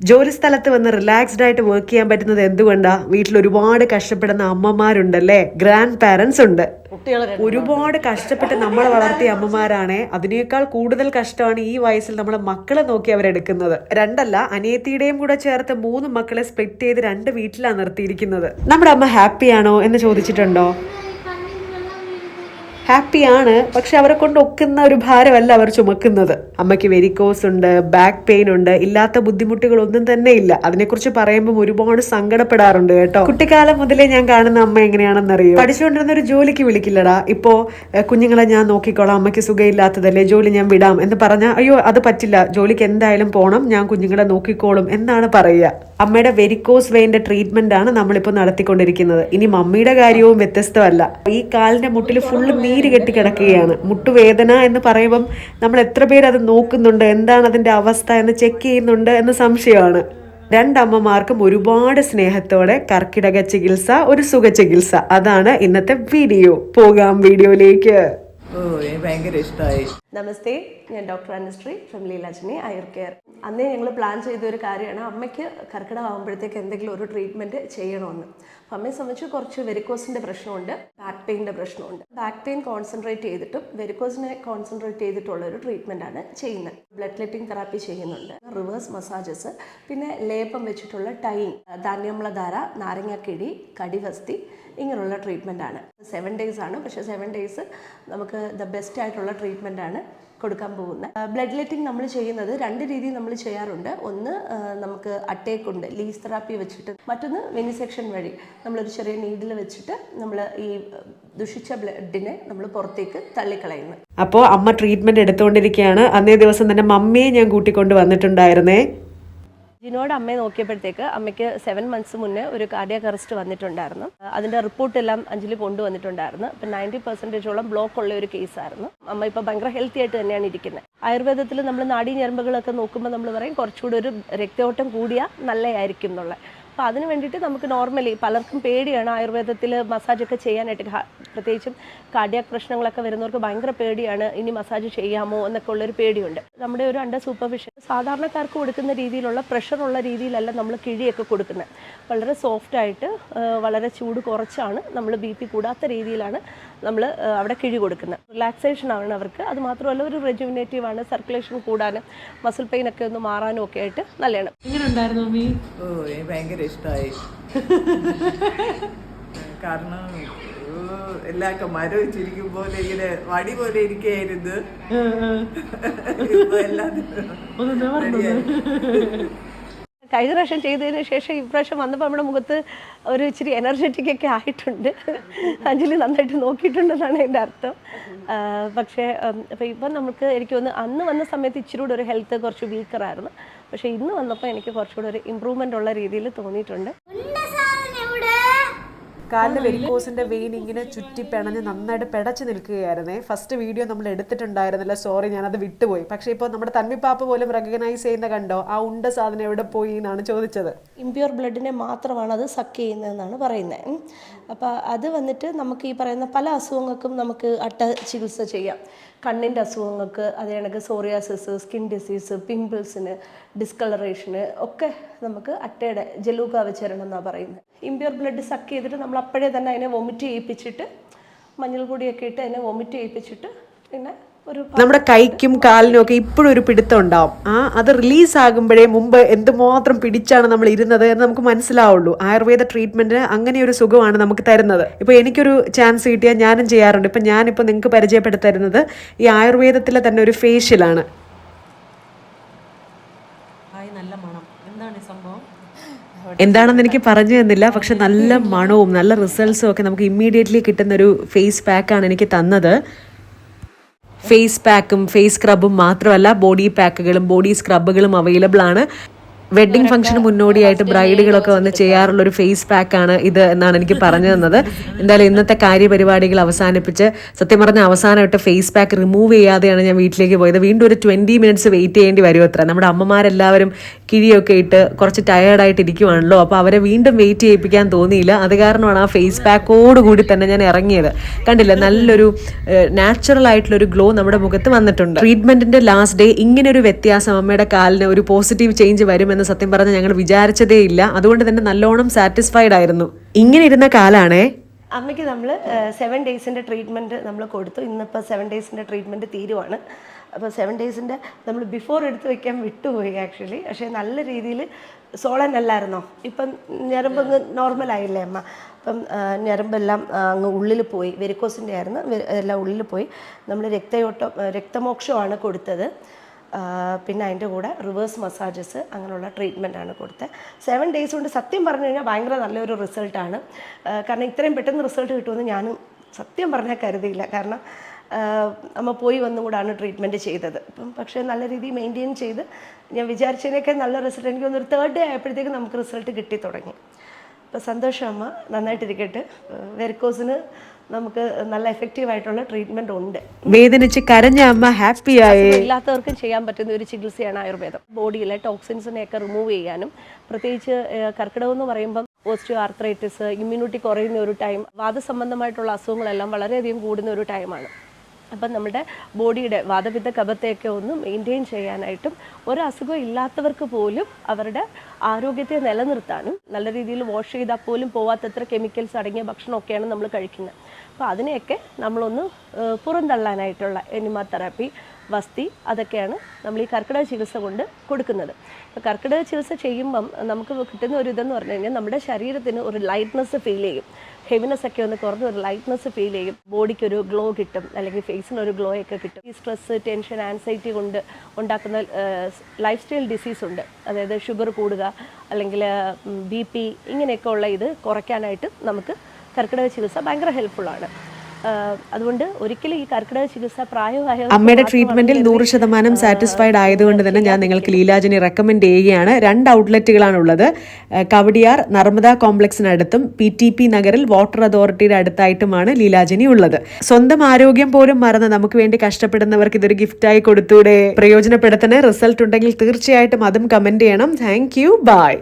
ജോലി സ്ഥലത്ത് വന്ന് റിലാക്സ്ഡ് ആയിട്ട് വർക്ക് ചെയ്യാൻ പറ്റുന്നത് എന്തുകൊണ്ടാ? വീട്ടിൽ ഒരുപാട് കഷ്ടപ്പെടുന്ന അമ്മമാരുണ്ടല്ലേ? ഗ്രാൻഡ് പാരന്റ്സ് ഉണ്ട്. ഒരുപാട് കഷ്ടപ്പെട്ട് നമ്മൾ വളർത്തിയ അമ്മമാരാണ്. അതിനേക്കാൾ കൂടുതൽ കഷ്ടമാണ് ഈ വയസ്സിൽ നമ്മളെ മക്കളെ നോക്കി അവരെടുക്കുന്നത് രണ്ടല്ല അനിയത്തിയുടെയും കൂടെ ചേർത്ത് മൂന്ന് മക്കളെ സ്പ്ലിറ്റ് ചെയ്ത് രണ്ട് വീട്ടിലാണ് നിർത്തിയിരിക്കുന്നത്. നമ്മുടെ അമ്മ ഹാപ്പിയാണോ എന്ന് ചോദിച്ചിട്ടുണ്ടോ? ഹാപ്പിയാണ്. പക്ഷെ അവരെ കൊണ്ട് ഒക്കുന്ന ഒരു ഭാരമല്ല അവർ ചുമക്കുന്നത്. അമ്മയ്ക്ക് വെരിക്കോസ് ഉണ്ട് ബാക്ക് പെയിൻ ഉണ്ട് ഇല്ലാത്ത ബുദ്ധിമുട്ടുകൾ ഒന്നും തന്നെ ഇല്ല. അതിനെക്കുറിച്ച് പറയുമ്പോൾ ഒരുപാട് സങ്കടപ്പെടാറുണ്ട് കേട്ടോ. കുട്ടിക്കാലം മുതലേ ഞാൻ കാണുന്ന അമ്മ എങ്ങനെയാണെന്ന് അറിയോ പഠിച്ചുകൊണ്ടിരുന്ന ഒരു ജോലിക്ക് വിളിക്കില്ലടാ. ഇപ്പോ കുഞ്ഞുങ്ങളെ ഞാൻ നോക്കിക്കോളാം. അമ്മയ്ക്ക് സുഖമില്ലാത്തതല്ലേ ജോലി ഞാൻ വിടാം എന്ന് പറഞ്ഞാൽ അയ്യോ അത് പറ്റില്ല. ജോലിക്ക് എന്തായാലും പോണം. ഞാൻ കുഞ്ഞുങ്ങളെ നോക്കിക്കോളും എന്നാണ് പറയുക. അമ്മയുടെ വെരിക്കോസ് ട്രീറ്റ്മെന്റ് ആണ് നമ്മളിപ്പോൾ നടത്തിക്കൊണ്ടിരിക്കുന്നത്. ഇനി മമ്മിയുടെ കാര്യവും വ്യത്യസ്തമല്ല. ഈ കാലിന്റെ മുട്ടിൽ ഫുള്ള് നീര് കെട്ടി കിടക്കുകയാണ്. മുട്ടുവേദന എന്ന് പറയുമ്പം നമ്മൾ എത്ര പേര് അത് നോക്കുന്നുണ്ട്? എന്താണ് അതിന്റെ അവസ്ഥ എന്ന് ചെക്ക് ചെയ്യുന്നുണ്ട് എന്ന് സംശയമാണ്. രണ്ടമ്മമാർക്കും ഒരുപാട് സ്നേഹത്തോടെ കർക്കിടക ചികിത്സ ഒരു സുഖ ചികിത്സ. അതാണ് ഇന്നത്തെ വീഡിയോ പോകാം വീഡിയോയിലേക്ക്. ഓ ഭയങ്കര ഇഷ്ടമായി നമസ്തേ ഞാൻ doctor Anushree from Leelajini Ayur care. അന്നേ ഞങ്ങൾ പ്ലാൻ ചെയ്ത ഒരു കാര്യമാണ് അമ്മയ്ക്ക് കർക്കിടകം ആകുമ്പോഴത്തേക്ക് എന്തെങ്കിലും ഒരു ട്രീറ്റ്മെന്റ് ചെയ്യണമെന്ന് അപ്പം അമ്മയെ സംബന്ധിച്ച് കുറച്ച് വെരിക്കോസിന്റെ പ്രശ്നമുണ്ട് ബാക്ക് പെയിന്റെ പ്രശ്നമുണ്ട്. ബാക്ക് പെയിൻ കോൺസെൻട്രേറ്റ് ചെയ്തിട്ടും വെരിക്കോസിനെ കോൺസെൻട്രേറ്റ് ചെയ്തിട്ടുള്ള ഒരു ട്രീറ്റ്മെന്റാണ് ചെയ്യുന്നത്. ബ്ലഡ് ലെറ്റിംഗ് തെറാപ്പി ചെയ്യുന്നുണ്ട്. റിവേഴ്സ് മസാജസ് പിന്നെ ലേപം വെച്ചിട്ടുള്ള ടൈം ധാന്യമ്ലധാര നാരങ്ങക്കിടി കടിവസ്തി ഇങ്ങനെയുള്ള ട്രീറ്റ്മെന്റ് ആണ്. സെവൻ ഡേയ്സ് ആണ് പക്ഷേ സെവൻ ഡേയ്സ് നമുക്ക് ദ ബെസ്റ്റ് ആയിട്ടുള്ള ട്രീറ്റ്മെന്റ് ആണ് കൊടുക്കാൻ പോകുന്നത് ബ്ലഡ് ലെറ്റിംഗ് നമ്മൾ ചെയ്യുന്നത് രണ്ട് രീതിയിൽ നമ്മൾ ചെയ്യാറുണ്ട്. ഒന്ന് നമുക്ക് അട്ടേക്കുണ്ട് ലീസ് തെറാപ്പി വെച്ചിട്ട് മറ്റൊന്ന് വെനിസെക്ഷൻ വഴി നമ്മളൊരു ചെറിയ നീഡിൽ വെച്ചിട്ട് നമ്മൾ ഈ ദുഷിച്ച ബ്ലഡിനെ നമ്മൾ പുറത്തേക്ക് തള്ളിക്കളയുന്നു. അപ്പോൾ അമ്മ ട്രീറ്റ്മെന്റ് എടുത്തുകൊണ്ടിരിക്കുകയാണ്. അന്നേ ദിവസം തന്നെ മമ്മിയെ ഞാൻ കൂട്ടിക്കൊണ്ട് വന്നിട്ടുണ്ടായിരുന്നേ. ജിനോട് അമ്മയെ നോക്കിയപ്പോഴത്തേക്ക് അമ്മയ്ക്ക് സെവൻ മന്ത്സ് മുന്നേ ഒരു കാർഡിയാക് അറസ്റ്റ് വന്നിട്ടുണ്ടായിരുന്നു. അതിന്റെ റിപ്പോർട്ട് എല്ലാം അഞ്ജലി കൊണ്ടുവന്നിട്ടുണ്ടായിരുന്നു. അപ്പം നയന്റി പെർസെന്റേജോളം ബ്ലോക്ക് ഉള്ള ഒരു കേസായിരുന്നു അമ്മ ഇപ്പോൾ ഭയങ്കര ഹെൽത്തി ആയിട്ട് തന്നെയാണ് ഇരിക്കുന്നത് ആയുർവേദത്തിൽ നമ്മൾ നാഡീ ഞരമ്പുകളൊക്കെ നോക്കുമ്പോൾ നമ്മൾ പറയും കുറച്ചുകൂടി ഒരു രക്തയോട്ടം കൂടിയാൽ നല്ലതായിരിക്കും എന്നുള്ളത് അപ്പോൾ അതിന് വേണ്ടിയിട്ട് നമുക്ക് നോർമലി പലർക്കും പേടിയാണ് ആയുർവേദത്തിൽ മസാജൊക്കെ ചെയ്യാനായിട്ട്. പ്രത്യേകിച്ചും കാർഡിയാക് പ്രശ്നങ്ങളൊക്കെ വരുന്നവർക്ക് ഭയങ്കര പേടിയാണ് ഇനി മസാജ് ചെയ്യാമോ എന്നൊക്കെ ഉള്ളൊരു പേടിയുണ്ട്. നമ്മുടെ ഒരു അണ്ടർ സൂപ്പർവിഷൻ സാധാരണക്കാർക്ക് കൊടുക്കുന്ന രീതിയിലുള്ള പ്രഷറുള്ള രീതിയിലല്ല നമ്മൾ കിഴിയൊക്കെ കൊടുക്കുന്നത്. വളരെ സോഫ്റ്റായിട്ട് വളരെ ചൂട് കുറച്ചാണ് നമ്മൾ ബി പി കൂടാത്ത രീതിയിലാണ് നമ്മൾ അവിടെ കിഴി കൊടുക്കുന്നത്. റിലാക്സേഷൻ ആണ് അവർക്ക്. അത് മാത്രമല്ല ഒരു റെജുവിനേറ്റീവ് ആണ്. സർക്കുലേഷൻ കൂടാനും മസിൽ പെയിൻ ഒക്കെ ഒന്ന് മാറാനും ഒക്കെ ആയിട്ട് നല്ലതാണ്. ഓ എനിക്ക് ഭയങ്കര ഇഷ്ടമായി കാരണം ഓ, എല്ലാക്കെ മരം ചിരിക്കും പോലെ ഇങ്ങനെ വടി പോലെ ഇരിക്കയായിരുന്നു ഇപ്പൊ എല്ലാം. കഴിഞ്ഞ പ്രാവശ്യം ചെയ്തതിന് ശേഷം ഈ പ്രാവശ്യം വന്നപ്പോൾ നമ്മുടെ മുഖത്ത് ഒരു ഇച്ചിരി എനർജറ്റിക് ഒക്കെ ആയിട്ടുണ്ട്. അഞ്ജലി നന്നായിട്ട് നോക്കിയിട്ടുണ്ടെന്നാണ് എന്റെ അർത്ഥം. പക്ഷേ അപ്പോൾ ഇപ്പം നമുക്ക് എനിക്ക് ഒന്ന് അന്ന് വന്ന സമയത്ത് ഇച്ചിരി കൂടെ ഒരു ഹെൽത്ത് കുറച്ച് വീക്കറായിരുന്നു പക്ഷേ ഇന്ന് വന്നപ്പോൾ എനിക്ക് കുറച്ചുകൂടെ ഒരു ഇമ്പ്രൂവ്മെന്റ് ഉള്ള രീതിയിൽ തോന്നിയിട്ടുണ്ട്. കാലിന്റെ വെരിക്കോസിന്റെ വെയിൻ ഇങ്ങനെ ചുറ്റി പിണഞ്ഞ് നന്നായിട്ട് പിടച്ചു നിൽക്കുകയായിരുന്നേ. ഫസ്റ്റ് വീഡിയോ നമ്മൾ എടുത്തിട്ടുണ്ടായിരുന്നില്ല. സോറി ഞാനത് വിട്ടുപോയി. പക്ഷേ ഇപ്പോൾ നമ്മുടെ തന്മിപ്പാപ്പ് പോലും റെക്കഗ്നൈസ് ചെയ്യുന്ന കണ്ടോ? ആ ഉണ്ട സാധനം എവിടെ പോയി എന്നാണ് ചോദിച്ചത്. ഇമ്പ്യൂർ ബ്ലഡിനെ മാത്രമാണ് അത് സക്ക് ചെയ്യുന്നതെന്നാണ് പറയുന്നത്. അപ്പോൾ അത് വന്നിട്ട് നമുക്ക് ഈ പറയുന്ന പല അസുഖങ്ങൾക്കും നമുക്ക് അട്ട ചികിത്സ ചെയ്യാം. കണ്ണിന്റെ അസുഖങ്ങൾക്ക് അതേ കണക്ക് സോറിയാസിസ് സ്കിൻ ഡിസീസ് പിമ്പിൾസിന് ഡിസ്കളറേഷന് ഒക്കെ നമുക്ക് അട്ടയുടെ ജലൂകാവചരണം എന്നാണ് പറയുന്നത്. ഇമ്പ്യൂർ ബ്ലഡ് സക്ക് ചെയ്തിട്ട് നമ്മൾ അപ്പോഴേ തന്നെ അതിനെ വൊമിറ്റ് ചെയ്യിപ്പിച്ചിട്ട് മഞ്ഞൾ പൊടിയൊക്കെ ഇട്ട് അതിനെ വൊമിറ്റ് ചെയ്യിപ്പിച്ചിട്ട് പിന്നെ ഒരു നമ്മുടെ കൈക്കും കാലിനും ഒക്കെ ഇപ്പോഴും ഒരു പിടുത്തം ഉണ്ടാവും. ആ അത് റിലീസ് ആകുമ്പോഴേ മുമ്പ് എന്തുമാത്രം പിടിച്ചാണ് നമ്മൾ ഇരുന്നത് എന്ന് നമുക്ക് മനസ്സിലാവുള്ളൂ. ആയുർവേദ ട്രീറ്റ്മെന്റിന് അങ്ങനെ ഒരു സുഖമാണ് നമുക്ക് തരുന്നത്. ഇപ്പൊ എനിക്കൊരു ചാൻസ് കിട്ടിയാൽ ഞാനും ചെയ്യാറുണ്ട്. ഇപ്പൊ ഞാനിപ്പോൾ നിങ്ങൾക്ക് പരിചയപ്പെടുത്തരുന്നത് ഈ ആയുർവേദത്തിലെ തന്നെ ഒരു ഫേഷ്യലാണ് എന്താണെന്ന് എനിക്ക് പറഞ്ഞു തന്നില്ല. പക്ഷെ നല്ല മണവും നല്ല റിസൾട്ട്സും ഒക്കെ നമുക്ക് ഇമ്മീഡിയറ്റ്ലി കിട്ടുന്ന ഒരു ഫേസ് പാക്കാണ് എനിക്ക് തന്നത്. ഫേസ് പാക്കും ഫേസ് സ്ക്രബും മാത്രമല്ല ബോഡി പാക്കുകളും ബോഡി സ്ക്രബുകളും അവൈലബിൾ ആണ്. വെഡ്ഡിംഗ് ഫംഗ്ഷന് മുന്നോടിയായിട്ട് ബ്രൈഡുകളൊക്കെ വന്ന് ചെയ്യാറുള്ള ഒരു ഫേസ് പാക്ക് ആണ് ഇത് എന്നാണ് എനിക്ക് പറഞ്ഞു തന്നത്. എന്തായാലും ഇന്നത്തെ കാര്യപരിപാടികൾ അവസാനിപ്പിച്ച് സത്യം പറഞ്ഞ അവസാനമായിട്ട് ഫേസ് പാക്ക് റിമൂവ് ചെയ്യാതെയാണ് ഞാൻ വീട്ടിലേക്ക് പോയത്. വീണ്ടും ഒരു ട്വന്റി മിനിറ്റ്സ് വെയിറ്റ് ചെയ്യേണ്ടി വരും അത്ര. നമ്മുടെ അമ്മമാരെല്ലാവരും കിഴിയൊക്കെ ഇട്ട് കുറച്ച് ടയേർഡായിട്ട് ഇരിക്കുവാണല്ലോ. അപ്പോൾ അവരെ വീണ്ടും വെയിറ്റ് ചെയ്യിപ്പിക്കാൻ തോന്നിയില്ല. അത് കാരണമാണ് ആ ഫേസ് പാക്കോട് കൂടി തന്നെ ഞാൻ ഇറങ്ങിയത്. കണ്ടില്ല? നല്ലൊരു നാച്ചുറൽ ആയിട്ടുള്ള ഒരു ഗ്ലോ നമ്മുടെ മുഖത്ത് വന്നിട്ടുണ്ട്. ട്രീറ്റ്മെന്റിന്റെ ലാസ്റ്റ് ഡേ ഇങ്ങനെ ഒരു വ്യത്യാസം അമ്മയുടെ കാലിന് ഒരു പോസിറ്റീവ് ചേഞ്ച് വരുമെന്ന് കിട്ടുമെന്ന് സത്യം പറഞ്ഞ് ഞങ്ങൾ വിചാരിച്ചതേ ഇല്ല. അതുകൊണ്ട് തന്നെ നല്ലോണം സാറ്റിസ്ഫൈഡ് ആയിരുന്നു. ഇങ്ങനെ ഇരുന്ന കാലാണേ. അമ്മയ്ക്ക് നമ്മൾ സെവൻ ഡേയ്സിന്റെ ട്രീറ്റ്മെന്റ് നമ്മൾ കൊടുത്തു. ഇന്നിപ്പോൾ സെവൻ ഡേയ്സിന്റെ ട്രീറ്റ്മെന്റ് തീരുവാണ്. അപ്പോൾ സെവൻ ഡേയ്സിന്റെ നമ്മൾ ബിഫോർ എടുത്ത് വെക്കാൻ വിട്ടുപോയി ആക്ച്വലി പക്ഷേ നല്ല രീതിയിൽ സോളൻ അല്ലായിരുന്നോ? ഇപ്പം ഞരമ്പ് അങ്ങ് നോർമലായില്ലേ അമ്മ? അപ്പം ഞരമ്പെല്ലാം അങ്ങ് ഉള്ളിൽ പോയി. വെരിക്കോസിന്റെ ആയിരുന്നു. എല്ലാം ഉള്ളിൽ പോയി. നമ്മൾ രക്തയോട്ടം രക്തമോക്ഷമാണ് കൊടുത്തത്. പിന്നെ അതിന്റെ കൂടെ റിവേഴ്സ് മസാജസ് അങ്ങനെയുള്ള ട്രീറ്റ്മെന്റാണ് കൊടുത്തത് സെവൻ ഡേയ്സ് കൊണ്ട് സത്യം പറഞ്ഞു കഴിഞ്ഞാൽ ഭയങ്കര നല്ലൊരു റിസൾട്ടാണ് കാരണം ഇത്രയും പെട്ടെന്ന് റിസൾട്ട് കിട്ടുമെന്ന് ഞാനും സത്യം പറഞ്ഞാൽ കരുതിയില്ല. കാരണം അമ്മ പോയി വന്നും കൂടാണ് ട്രീറ്റ്മെന്റ് ചെയ്തത്. അപ്പം പക്ഷേ നല്ല രീതിയിൽ മെയിന്റെയിൻ ചെയ്ത് ഞാൻ വിചാരിച്ചതിനൊക്കെ നല്ല റിസൾട്ട് എനിക്ക് തോന്നുന്നു തേർഡ് ഡേ ആയപ്പോഴത്തേക്ക് നമുക്ക് റിസൾട്ട് കിട്ടി തുടങ്ങി. അപ്പോൾ സന്തോഷം അമ്മ. നന്നായിട്ടിരിക്കട്ടെ. വെരിക്കോസിന് നമുക്ക് നല്ല എഫക്റ്റീവ് ആയിട്ടുള്ള ട്രീറ്റ്മെന്റ് ഉണ്ട്. വേദനിച്ച് കരഞ്ഞ അമ്മ ഹാപ്പിയായി ഇല്ലാത്തവർക്കും ചെയ്യാൻ പറ്റുന്ന ഒരു ചികിത്സയാണ് ആയുർവേദം. ബോഡിയിലെ ടോക്സിൻസിനെയൊക്കെ റിമൂവ് ചെയ്യാനും പ്രത്യേകിച്ച് കർക്കിടകം എന്ന് പറയുമ്പം ഓസ്റ്റിയോ ആർത്രൈറ്റിസ് ഇമ്മ്യൂണിറ്റി കുറയുന്ന ഒരു ടൈം വാദ വാദസംബന്ധമായിട്ടുള്ള അസുഖങ്ങളെല്ലാം വളരെയധികം കൂടുന്ന ഒരു ടൈമാണ് അപ്പം നമ്മുടെ ബോഡിയുടെ വാദപിത്ത കപത്തെയൊക്കെ ഒന്ന് മെയിന്റെയിൻ ചെയ്യാനായിട്ടും ഒരു അസുഖം ഇല്ലാത്തവർക്ക് പോലും അവരുടെ ആരോഗ്യത്തെ നിലനിർത്താനും നല്ല രീതിയിൽ വാഷ് ചെയ്താൽ പോലും പോവാത്തത്ര കെമിക്കൽസ് അടങ്ങിയ ഭക്ഷണമൊക്കെയാണ് നമ്മൾ കഴിക്കുന്നത്. അപ്പോൾ അതിനെയൊക്കെ നമ്മളൊന്ന് പുറന്തള്ളാനായിട്ടുള്ള എനിമ തെറാപ്പി വസ്തി അതൊക്കെയാണ് നമ്മൾ ഈ കർക്കിടക ചികിത്സ കൊണ്ട് കൊടുക്കുന്നത്. അപ്പോൾ കർക്കിടക ചികിത്സ ചെയ്യുമ്പം നമുക്ക് കിട്ടുന്ന ഒരു ഇതെന്ന് പറഞ്ഞു കഴിഞ്ഞാൽ നമ്മുടെ ശരീരത്തിന് ഒരു ലൈറ്റ്നസ് ഫീൽ ചെയ്യും. ഹെവിനെസ് ഒക്കെ ഒന്ന് കുറഞ്ഞ ഒരു ലൈറ്റ്നെസ് ഫീൽ ചെയ്യും. ബോഡിക്ക് ഒരു ഗ്ലോ കിട്ടും. അല്ലെങ്കിൽ ഫേസിന് ഒരു ഗ്ലോ ഒക്കെ കിട്ടും. ഈ സ്ട്രെസ് ടെൻഷൻ ആൻസൈറ്റി കൊണ്ട് ഉണ്ടാക്കുന്ന ലൈഫ് സ്റ്റൈൽ ഡിസീസ് ഉണ്ട്. അതായത് ഷുഗർ കൂടുക അല്ലെങ്കിൽ ബി പി ഇങ്ങനെയൊക്കെ ഉള്ള ഇത് കുറയ്ക്കാനായിട്ട് നമുക്ക് കർക്കിടക ചികിത്സ ഭയങ്കര ഹെൽപ്ഫുള്ളാണ് അതുകൊണ്ട് ഒരിക്കലും ഈ കർക്കിടക ചികിത്സ പ്രായമായ അമ്മയുടെ ട്രീറ്റ്മെന്റിൽ നൂറ് ശതമാനം സാറ്റിസ്ഫൈഡ് ആയതുകൊണ്ട് തന്നെ ഞാൻ നിങ്ങൾക്ക് ലീലാജിനെ റെക്കമെൻഡ് ചെയ്യുകയാണ്. രണ്ട് ഔട്ട്ലെറ്റുകളാണ് ഉള്ളത് കവടിയാർ നർമ്മദ കോംപ്ലക്സിനടുത്തും പി ടി പി നഗറിൽ വാട്ടർ അതോറിറ്റിയുടെ അടുത്തായിട്ടുമാണ് ലീലാജിനി ഉള്ളത്. സ്വന്തം ആരോഗ്യം പോലും മറന്ന് നമുക്ക് വേണ്ടി കഷ്ടപ്പെടുന്നവർക്ക് ഇതൊരു ഗിഫ്റ്റായി കൊടുത്തൂടെ? പ്രയോജനപ്പെടുത്തണേ? റിസൾട്ട് ഉണ്ടെങ്കിൽ തീർച്ചയായിട്ടും അതും കമന്റ് ചെയ്യണം. Thank you by